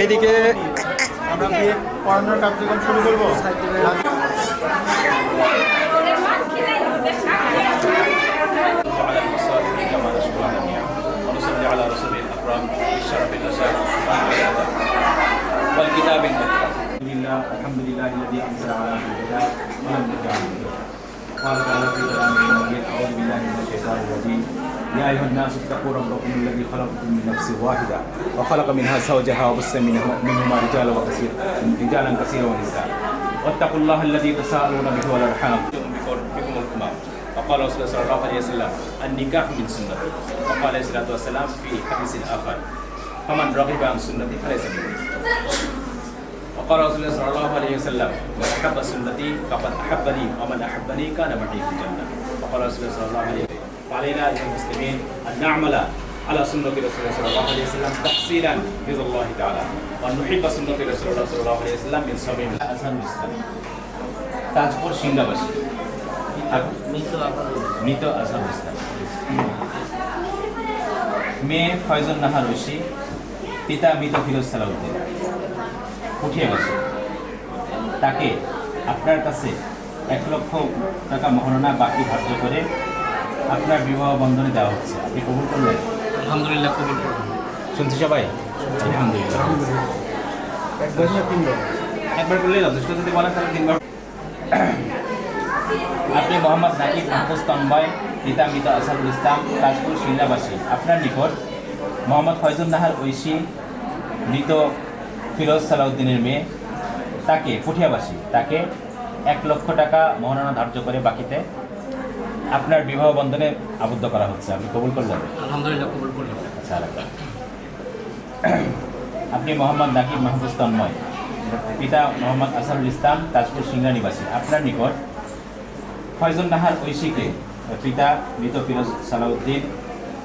এইদিকে আমরা কি পড়ানোর কার্যক্রম শুরু করবো وعلى المصائب كما نشكر على النعم ونصلي على رسوله الاكرم بالشرف الاشرف والكتاب المكرم الحمد لله الحمد لله الذي انزل على عبده الكتاب ولم يجعل قال تعالى في كلامه أعوذ بالله من الشيطان الرجيم. يا أيها الناس اتقوا ربكم الذي خلقكم من نفس واحدة وخلق منها زوجها وبث منه- منهما رجالا وكثيرا رجالا كثيرا ونساء. واتقوا الله الذي تساءلون به والأرحام. بكم وقال رسول الله صلى الله عليه وسلم النكاح من سنتي. وقال عليه الصلاة والسلام في حديث آخر فمن رغب عن سنتي فليس مني. وقال رسول الله صلى الله عليه وسلم من أحب سنتي فقد أحبني ومن أحبني كان معي في الجنة. وقال رسول الله صلى الله عليه وسلم وعلينا ايها المسلمين ان نعمل على سنة رسول الله صلى الله عليه وسلم تحصيلا رضا الله تعالى وأن نحب سنة رسول الله صلى الله عليه وسلم من صميم الأزهر الإسلام তাজপুর সিংহাবাসী মৃত আজহার ইসলাম মেয়ে ফয়জুল নাহার ঐশী পিতা মৃত ফিরোজ সালাউদ্দিন উঠিয়ে গেছে তাকে আপনার কাছে এক লক্ষ টাকা মহারণা বাকি ধার্য করে আপনার বিবাহ বন্ধনে দেওয়া হচ্ছে। আপনি কবুল করলেন? আলহামদুলিল্লাহ কবুল করুন শুনছি সবাই? আলহামদুলিল্লাহ। একবার করলেই যথেষ্ট যদি বলেন তাহলে তিনবার। আপনি মোহাম্মদ নাকিব মাহফুজ তন্ময় পিতা মৃত আসাদুল ইসলাম তাজপুর শিলাবাসী। আপনার নিকট মোহাম্মদ ফয়জুল নাহার ঐশী মৃত ফিরোজ সালাউদ্দিনের মেয়ে তাকে পুঠিয়াবাসী তাকে এক লক্ষ টাকা মহারণা ধার্য করে বাকিতে আপনার বিবাহ বন্ধনে আবদ্ধ করা হচ্ছে। আপনি কবুল করলেন? আলহামদুলিল্লাহ কবুল আচ্ছা আপনি মোহাম্মদ নাকিব মাহফুজ তন্ময়। পিতা মোহাম্মদ আসারুল ইসলাম তাজপুর সিংড়া নিবাসী। আপনার নিকট ফয়জুল নাহার ঐশীকে পিতা মৃত ফিরোজ সালাউদ্দিন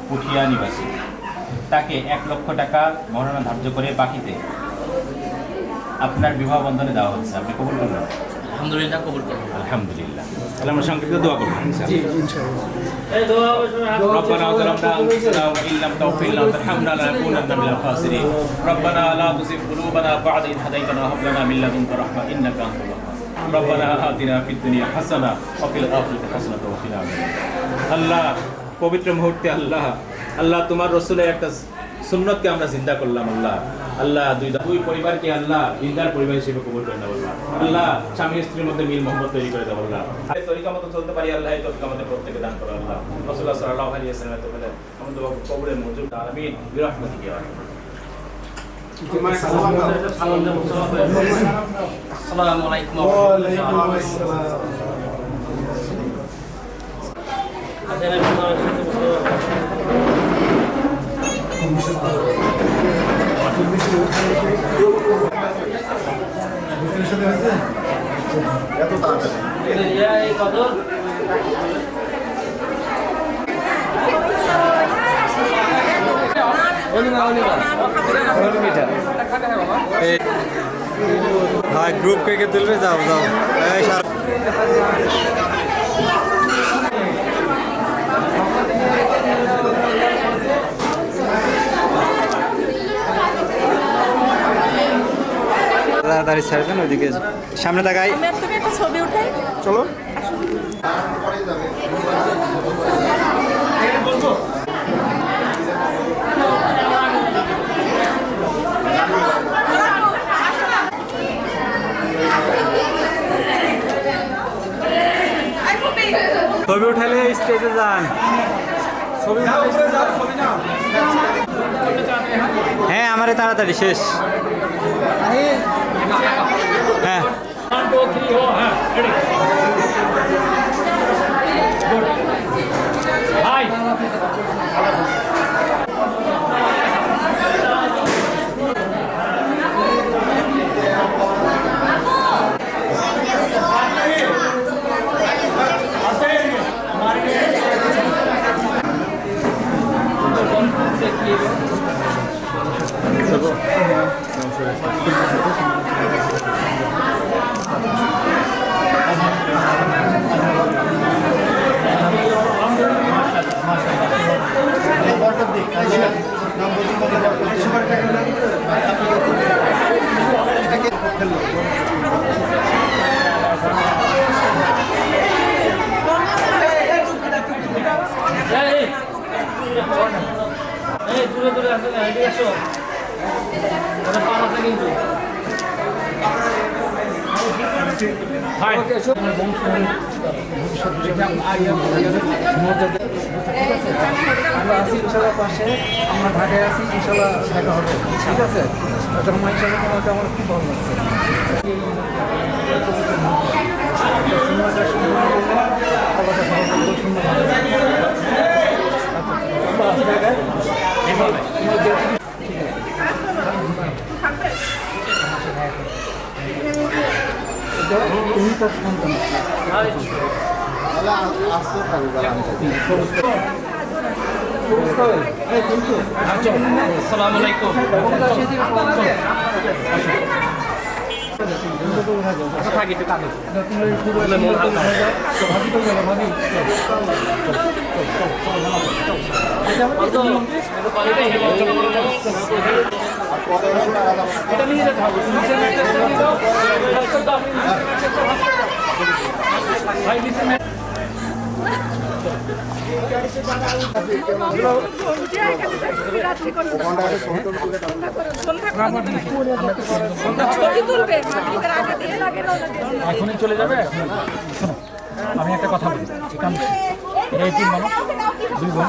পুঠিয়া নিবাসী। তাকে এক লক্ষ টাকা মহারণা ধার্য করে বাকিতে আপনার বিবাহ বন্ধনে দেওয়া হচ্ছে। আপনি কবুল করলেন? আলহামদুলিল্লাহ কবুল করুন আলহামদুলিল্লাহ তাহলে আমরা সংক্ষিপ্ত দোয়া করবো জি ইনশাআল্লাহ ربنا ظلمنا انفسنا وان لم تغفر لنا وترحمنا لنكونن من الخاسرين ربنا لا تزغ قلوبنا بعد إذ هديتنا وهب لنا من لدنك رحمه انك انت الوهاب ربنا آتنا في الدنيا حسنه وفي الاخره حسنه وقنا عذاب النار আল্লাহ পবিত্র মুহূর্তে আল্লাহ আল্লাহ তোমার রসুলের একটা সুন্নতকে আমরা চিন্তা করলাম আল্লাহ। আল্লাহ দুই দুই পরিবারকে আল্লাহ দিনদার পরিবার হিসেবে কবুল করে দেবো আল্লাহ। স্বামী স্ত্রীর মধ্যে মিল মোহাম্মদ তৈরি করে দেবো আল্লাহ। আর এই তরিকা মতো চলতে পারি আল্লাহ এই তরিকা আমাদের প্রত্যেকে দান করো আল্লাহ। রসুল্লাহ সাল্লাহ আলী আসলামের তো বলে আমাদের কবুলের মজুর আলমিন বিরহমতি কে আসসালামু। আলাইকুম ওয়ালাইকুম আসসালাম এত তাড়াতাড়ি ভাই গ্রুপ কে কে তুলবে? যাও যাও। এই তাড়াতাড়ি ছাড়বেন ওইদিকে সামনে তাকাই। ছবি উঠাই। চলো। ছবি উঠালে স্টেজে যান। হ্যাঁ আমারে তাড়াতাড়ি শেষ। হ্যাঁ দূরে দূরে আসলে আইডিয়া শো পাওয়া কিন্তু। হাই আমরা আছি ইনশাল্লাহ পাশে আমরা ঢাকায় আছি ইনশাল্লাহ দেখা হবে ঠিক আছে আমার ইনশাল্লাহ তোমাকে আমার খুব ভালো লাগছে সুন্দর ভালো লাগল, সুন্দর ভালো লাগল। আচ্ছা, আচ্ছা, ঢাকায়? তোমার যেহেতু- ঠিক আছে। এটা তুমি তার সন্তান। আসসালামু আলাইকুম। কাঁদো এটা নিয়ে যেতে হবে রাখা দিয়ে লাগে এখনই চলে যাবে? শোনো, আমি একটা কথা বলি আমি এই তিন দুই বোন।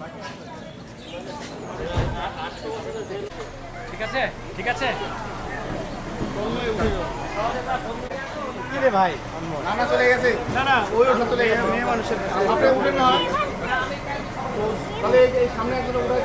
ঠিক আছে? ঠিক আছে? নানা চলে গেছে। না না ওই ওটা চলে গেছে মেয়ে মানুষের আপনি উঠেন না। তাহলে এই- এই সামনে একজন উঠে